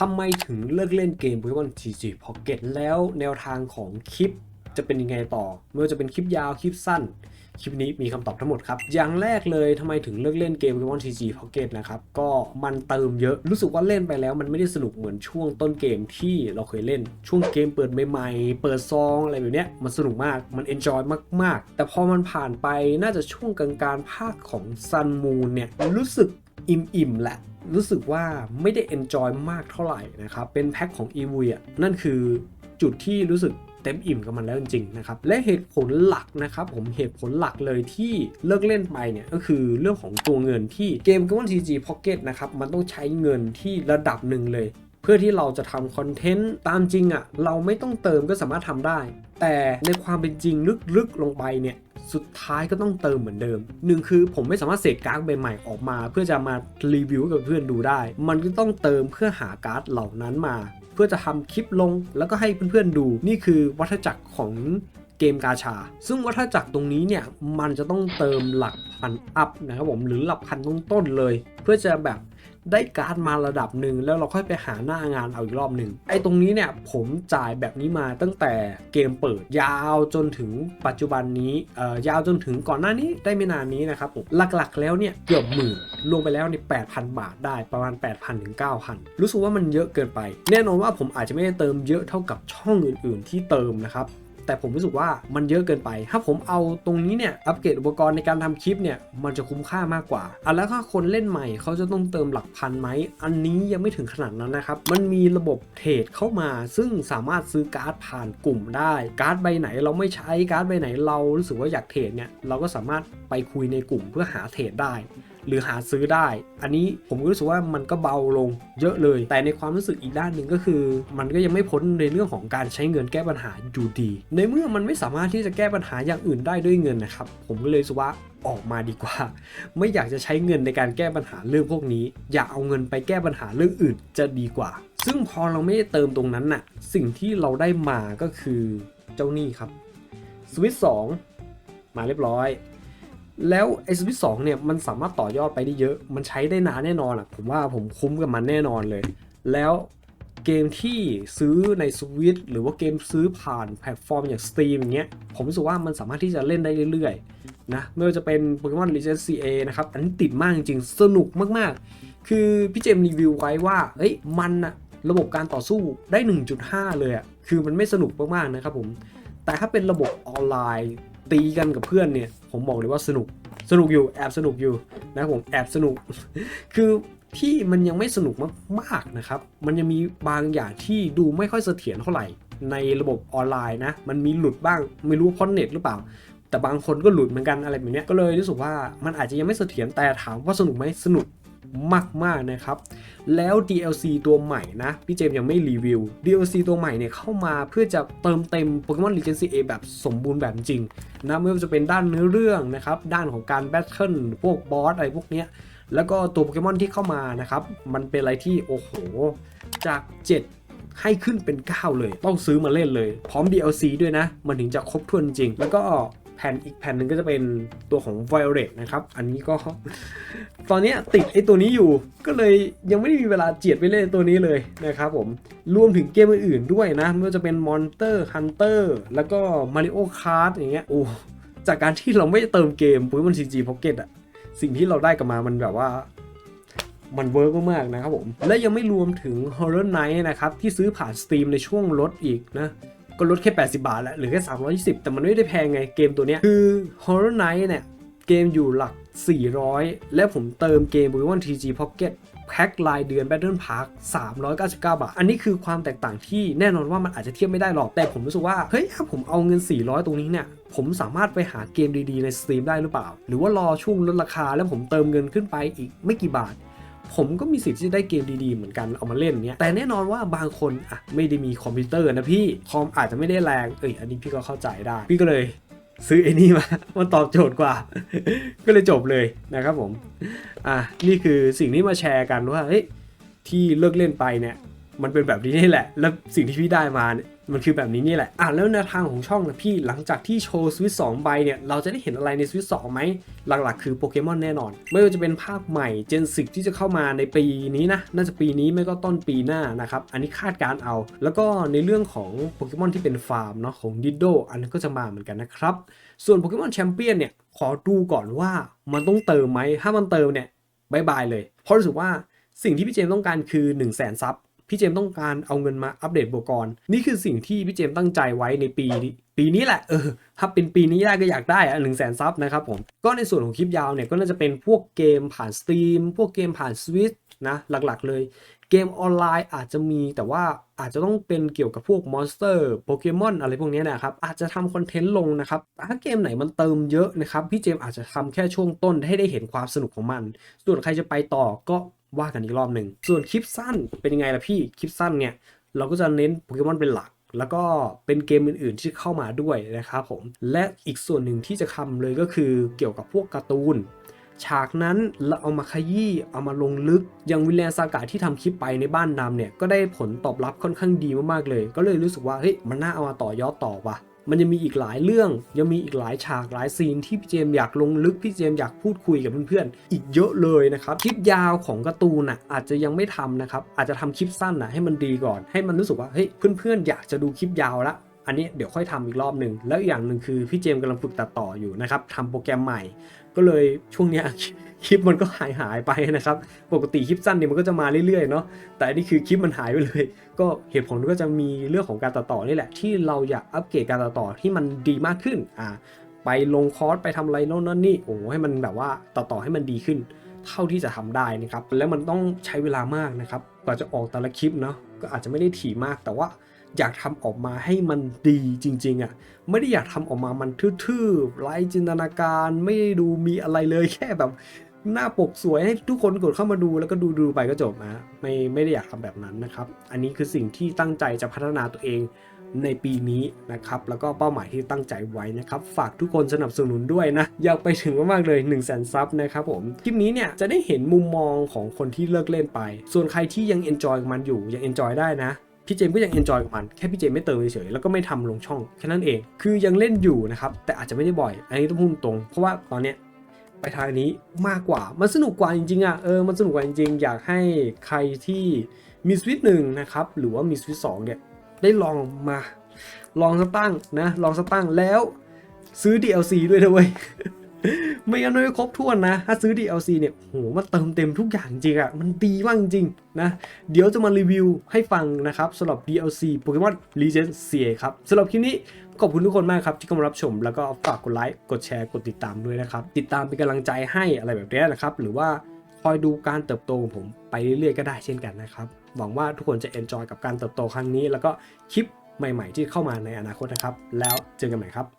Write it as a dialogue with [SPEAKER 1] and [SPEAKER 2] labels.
[SPEAKER 1] ทำไมถึงเลิกเล่นเกม Pokemon TG Pocket แล้วแนวทางของคลิปจะเป็นยังไงต่อ ไม่ว่าจะเป็นคลิปยาวคลิปสั้น คลิปนี้มีคำตอบทั้งหมดครับ อย่างแรกเลยทำไมถึงเลิกเล่นเกม Pokemon TG Pocket นะครับ ก็มันเติมเยอะรู้สึกว่าเล่นไปแล้ว มันไม่ได้สนุกเหมือนช่วงต้นเกมที่เราเคยเล่นช่วงเกมเปิดใหม่ๆ เปิดซองอะไรแบบเนี้ยมันสนุกมากมันเอนจอยมากๆ แต่พอมันผ่านไปน่าจะช่วงกลางๆภาคของ Sun Moon เนี่ยรู้สึก อิ่มๆแหละรู้สึกว่าไม่ได้ enjoy มากเท่าไหร่นะครับ เป็นแพ็คของ e v อะนั่นคือจุดที่รู้สึกเต็มอิ่มกับมันแล้วจริงๆนะครับและเหตุผลหลักนะครับผมเหตุผลหลักเลยที่เลิกเล่นไปเนี่ยก็คือเรื่องของตัวเงินที่เกม Pokemon TG Pocket นะครับมันต้องใช้เงินที่ระดับหนึ่งเลย เพื่อที่เราจะทำคอนเทนต์ตามจริงอะ่ะเราไม่ต้องเติมก็สามารถทำได้ แต่ในความเป็นจริงลึกๆลงไปเนี่ย สุดท้ายก็ต้องเติมเหมือนเดิมหนึ่งคือผมไม่สามารถเสกการ์ดใบใหม่ออกมา เพื่อจะมารีวิวกับเพื่อนดูได้ มันก็ต้องเติมเพื่อหาการ์ดเหล่านั้นมา เพื่อจะทำคลิปลงแล้วก็ให้เพื่อนๆดู นี่คือวัฏจักรของเกมกาชา ซึ่งวัฏจักรตรงนี้เนี่ยมันจะต้องเติมหลักพันอัพนะครับผมหรือหลักพันต้นๆเลย เพื่อจะแบบ ได้การ์ดมาระดับหนึ่งแล้วเราค่อยไปหาหน้างานเอาอีกรอบหนึ่งไอ้ตรงนี้เนี่ยผมจ่ายแบบนี้มาตั้งแต่เกมเปิดยาวจนถึงปัจจุบันนี้เอ่อยาวจนถึงก่อนหน้านี้ได้ไม่นานนี้นะครับผมหลักๆ แล้วเนี่ยเกือบหมื่นรวมไปแล้วใน8,000 บาทได้ประมาณ 8,000ถึง9,000 รู้สึกว่ามันเยอะเกินไป แน่นอนว่าผมอาจจะไม่ได้เติมเยอะเท่ากับช่องอื่น ๆ ที่เติมนะครับ แต่ผมรู้สึกว่ามันเยอะเกินไป ถ้าผมเอาตรงนี้เนี่ยอัปเกรดอุปกรณ์ในการทำคลิปเนี่ยมันจะคุ้มค่ามากกว่าอะแล้วถ้าคนเล่นใหม่เขาจะต้องเติมหลักพันไหมอันนี้ยังไม่ถึงขนาดนั้นนะครับมันมีระบบเทรดเข้ามา ซึ่งสามารถซื้อการ์ดผ่านกลุ่มได้ การ์ดใบไหนเราไม่ใช้การ์ดใบไหนเรารู้สึกว่าอยากเทรดเนี่ยเราก็สามารถไปคุยในกลุ่มเพื่อหาเทรดได้ หรือหาซื้อได้ อันนี้ผมก็รู้สึกว่ามันก็เบาลงเยอะเลย แต่ในความรู้สึกอีกด้านหนึ่งก็คือ มันก็ยังไม่พ้นในเรื่องของการใช้เงินแก้ปัญหาอยู่ดี ในเมื่อมันไม่สามารถที่จะแก้ปัญหาอย่างอื่นได้ด้วยเงินนะครับผมก็เลยรู้สึกว่าออกมาดีกว่า ไม่อยากจะใช้เงินในการแก้ปัญหาเรื่องพวกนี้ อย่าเอาเงินไปแก้ปัญหาเรื่องอื่นจะดีกว่า ซึ่งพอเราไม่ได้เติมตรงนั้นน่ะ สิ่งที่เราได้มาก็คือเจ้าหนี้ครับสวิตสองมาเรียบร้อย แล้วไอ้สวิตสองเนี่ยมันสามารถต่อยอดไปได้เยอะ มันใช้ได้นานแน่นอนอะ ผมว่าผมคุ้มกับมันแน่นอนเลย แล้วเกมที่ซื้อในสวิตหรือว่าเกมซื้อผ่านแพลตฟอร์มอย่าง Steam อย่างเงี้ย ผมรู้สึกว่ามันสามารถที่จะเล่นได้เรื่อยๆนะ ไม่ว่าจะเป็น Pokemon Legends CA นะครับ อันนี้ติดมากจริงๆ สนุกมากๆ คือพี่เจมรีวิวไว้ว่า เฮ้ย มันอะระบบการต่อสู้ได้ 1.5 เลยอะคือมันไม่สนุกมากๆนะครับผม แต่ถ้าเป็นระบบออนไลน์ ตีกันกับเพื่อนเนี่ย ผมบอกเลยว่าสนุกสนุกอยู่แอบสนุกอยู่นะผมแอบสนุก คือที่มันยังไม่สนุกมากๆนะครับ มันยังมีบางอย่างที่ดูไม่ค่อยเสถียรเท่าไหร่ ในระบบออนไลน์นะ มันมีหลุดบ้างไม่รู้เพราะเน็ตหรือเปล่า แต่บางคนก็หลุดเหมือนกันอะไรแบบนี้ก็เลยรู้สึกว่ามันอาจจะยังไม่เสถียรแต่ถามว่าสนุกไหมสนุก มากๆนะครับ แล้ว DLC ตัวใหม่นะ พี่เจมยังไม่รีวิว DLC ตัวใหม่เนี่ยเข้ามาเพื่อจะเติมเต็ม Pokemon Legends CA แบบสมบูรณ์แบบจริงนะไม่ว่าจะเป็นด้านเนื้อเรื่องนะครับ ด้านของการแบทเทิลพวกบอสอะไรพวกเนี้ยแล้วก็ตัวโปเกมอนที่เข้ามานะครับ มันเป็นอะไรที่โอ้โห จาก 7ให้ขึ้นเป็น 9 เลย ต้องซื้อมาเล่นเลย พร้อม DLC ด้วยนะ มันถึงจะครบถ้วนจริง แล้วก็ แผ่นอีกแผ่นหนึ่งก็จะเป็นตัวของ Violet นะครับ อันนี้ก็ ตอนนี้ติดไอ้ตัวนี้อยู่ ก็เลยยังไม่ได้มีเวลาเจียดไปเล่นตัวนี้เลยนะครับผม รวมถึงเกมอื่นๆด้วยนะ ไม่ว่าจะเป็น Monster Hunter แล้วก็ Mario Kart อย่างเงี้ย โอ้ จากการที่เราไม่เติมเกม Pokemon CG Pocket อะสิ่งที่เราได้กลับมามันแบบว่ามันเวิร์กมากๆนะครับผม และยังไม่รวมถึง Horror Night นะครับ ที่ซื้อผ่าน Steam ในช่วงลดอีกนะ ก็ลดแค่ 80 บาทแล้วหรือแค่ 320 แต่มันไม่ได้แพงไงเกมตัวเนี้ยคือ Horror Night เนี่ย เกมอยู่หลัก 400 และผมเติมเกม Pokemon TG Pocket แพ็ครายเดือน Battle Park 399 บาท อันนี้คือความแตกต่างที่แน่นอนว่ามันอาจจะเทียบไม่ได้หรอก แต่ผมรู้สึกว่า เฮ้ย ถ้าผมเอาเงิน 400 ตรงนี้เนี่ย ผมสามารถไปหาเกมดีๆ ใน Steam ได้หรือเปล่า หรือว่ารอช่วงลดราคาแล้วผมเติมเงินขึ้นไปอีกไม่กี่บาท ผมก็มีสิทธิ์ที่จะได้เกมดีๆ เหมือนกันเอามาเล่นเนี้ยแต่แน่นอนว่าบางคนอะไม่ได้มีคอมพิวเตอร์นะพี่คอมอาจจะไม่ได้แรงเอ้ยอันนี้พี่ก็เข้าใจได้ พี่ก็เลยซื้อไอ้นี่มา มันตอบโจทย์กว่า ก็เลยจบเลยนะครับผม อะ นี่คือสิ่งที่มาแชร์กันว่า เฮ้ย ที่เลิกเล่นไปเนี่ย มันเป็นแบบนี้นี่แหละ แล้วสิ่งที่พี่ได้มาเนี่ยมันคือแบบนี้นี่แหละ อะแล้วแนวทางของช่องนะพี่หลังจากที่โชว์สวิตสองใบเนี่ย เราจะได้เห็นอะไรในสวิตสองไหม หลักๆ คือโปเกมอนแน่นอน ไม่ว่าจะเป็นภาคใหม่เจนสิที่จะเข้ามาในปีนี้นะ น่าจะปีนี้ไม่ก็ต้นปีหน้านะครับ อันนี้คาดการณ์เอา แล้วก็ในเรื่องของโปเกมอนที่เป็นฟาร์มเนาะของดิโดอันนั้นก็จะมาเหมือนกันนะครับ ส่วนโปเกมอนแชมเปี้ยนเนี่ยขอดูก่อนว่ามันต้องเติมไหมถ้ามันเติมเนี่ยบายบายเลย เพราะรู้สึกว่าสิ่งที่พี่เจมส์ต้องการคือ 1 0 0 0 0แสนซับ พี่เจมต้องการเอาเงินมาอัปเดตบวกกรณ์ นี่คือสิ่งที่พี่เจมตั้งใจไว้ในปีนี้ปีนี้แหละเออถ้าเป็นปีนี้ได้ก็อยากได้อะหนึ่งแสนซับนะครับผม ก็ในส่วนของคลิปยาวเนี่ยก็น่าจะเป็นพวกเกมผ่านสตรีมพวกเกมผ่านสวิตนะหลักๆ เลยเกมออนไลน์อาจจะมีแต่ว่าอาจจะต้องเป็นเกี่ยวกับพวกมอนสเตอร์โปเกมอนอะไรพวกนี้นะครับ อาจจะทำคอนเทนต์ลงนะครับ ถ้าเกมไหนมันเติมเยอะนะครับ พี่เจมอาจจะทำแค่ช่วงต้นให้ได้เห็นความสนุกของมัน ส่วนใครจะไปต่อก็ ว่ากันอีกรอบหนึ่ง ส่วนคลิปสั้นเป็นยังไงล่ะพี่ คลิปสั้นเนี่ย เราก็จะเน้นโปเกมอนเป็นหลัก แล้วก็เป็นเกมอื่นๆที่เข้ามาด้วยนะครับผม และอีกส่วนหนึ่งที่จะทำเลยก็คือเกี่ยวกับพวกการ์ตูน ฉากนั้นเราเอามาขยี้เอามาลงลึก อย่างวิลแลนซากะที่ทำคลิปไปในบ้านดำเนี่ยก็ได้ผลตอบรับค่อนข้างดีมากๆเลย ก็เลยรู้สึกว่าเฮ้ยมันน่าเอามาต่อยอดต่อว่ะมันยังมีอีกหลายเรื่อง ยังมีอีกหลายฉากหลายซีนที่พี่เจมอยากลงลึกพี่เจมอยากพูดคุยกับเพื่อนๆอีกเยอะเลยนะครับคลิปยาวของการ์ตูนน่ะอาจจะยังไม่ทำนะครับอาจจะทำคลิปสั้นน่ะให้มันดีก่อน ให้มันรู้สึกว่าเฮ้ยเพื่อนๆอยากจะดูคลิปยาวละ อันนี้เดี๋ยวค่อยทำอีกรอบหนึ่งแล้วอย่างหนึ่งคือพี่เจมกำลังฝึกตัดต่ออยู่นะครับทำโปรแกรมใหม่ ก็เลยช่วงเนี้ยคลิปมันก็หายหายไปนะครับ ปกติคลิปสั้นเนี่ยมันก็จะมาเรื่อยๆเนาะแต่อันนี้คือคลิปมันหายไปเลย ก็เหตุผลก็จะมีเรื่องของการตัดต่อนี่แหละ ที่เราอยากอัปเกรดการตัดต่อที่มันดีมากขึ้นอ่าไปลงคอร์สไปทำอะไรโน่นนั่นนี่โอ้ให้มันแบบว่าตัดต่อให้มันดีขึ้น เท่าที่จะทำได้นะครับแล้วมันต้องใช้เวลามากนะครับกว่าจะออกแต่ละคลิปเนาะก็อาจจะไม่ได้ถี่มากแต่ว่า อยากทำออกมาให้มันดีจริง ๆอะ่ะไม่ได้อยากทำออกมามันทื่อๆไร้จินตนาการไม่ดูมีอะไรเลยแค่แบบหน้าปกสวยให้ทุกคนกดเข้ามาดูแล้วก็ดูดูไปก็จบนะไม่ไม่ได้อยากทำแบบนั้นนะครับ อันนี้คือสิ่งที่ตั้งใจจะพัฒนาตัวเองในปีนี้นะครับ แล้วก็เป้าหมายที่ตั้งใจไว้นะครับ ฝากทุกคนสนับสนุนด้วยนะ อยากไปถึงมากๆเลย1 0 0 0 0แสนซับนะครับผม คลิปนี้เนี่ยจะได้เห็นมุมมองของคนที่เลิกเล่นไป ส่วนใครที่ยัง enjoy กับมันอยู่ยัง enjoy ได้นะ พี่เจมส์ก็ยัง enjoy กับมันแค่พี่เจมส์ไม่เติมเฉยๆแล้วก็ไม่ทำลงช่องแค่นั้นเอง คือยังเล่นอยู่นะครับแต่อาจจะไม่ได้บ่อย อันนี้ต้องพูดตรงเพราะว่าตอนเนี้ยไปทางนี้มากกว่ามันสนุกกว่าจริงๆอะเออมันสนุกกว่าจริงๆ อยากให้ใครที่มีสวิตหนึ่งนะครับหรือว่ามีสวิตสองเนี่ยได้ลองมา ลองสตั้งนะลองสตั้งแล้วซื้อ DLC ด้วยนะเว้ย ไม่งั้นไม่ครบถ้วนนะ ถ้าซื้อ DLC เนี่ยโหมันเติมเต็มทุกอย่างจริงอะมันดีมากจริงนะ เดี๋ยวจะมารีวิวให้ฟังนะครับสำหรับ DLC Pokemon Legends CA ครับสำหรับคลิปนี้ขอบคุณทุกคนมากครับ ที่เข้ามารับชมแล้วก็ฝากกดไลค์กดแชร์กดติดตามด้วยนะครับ ติดตามเป็นกำลังใจให้อะไรแบบนี้นะครับ หรือว่าคอยดูการเติบโตของผมไปเรื่อยๆก็ได้เช่นกันนะครับหวังว่าทุกคนจะ enjoy กับการเติบโตครั้งนี้ แล้วก็คลิปใหม่ ๆ ที่เข้ามาในอนาคตนะครับ แล้วเจอกันใหม่ครับ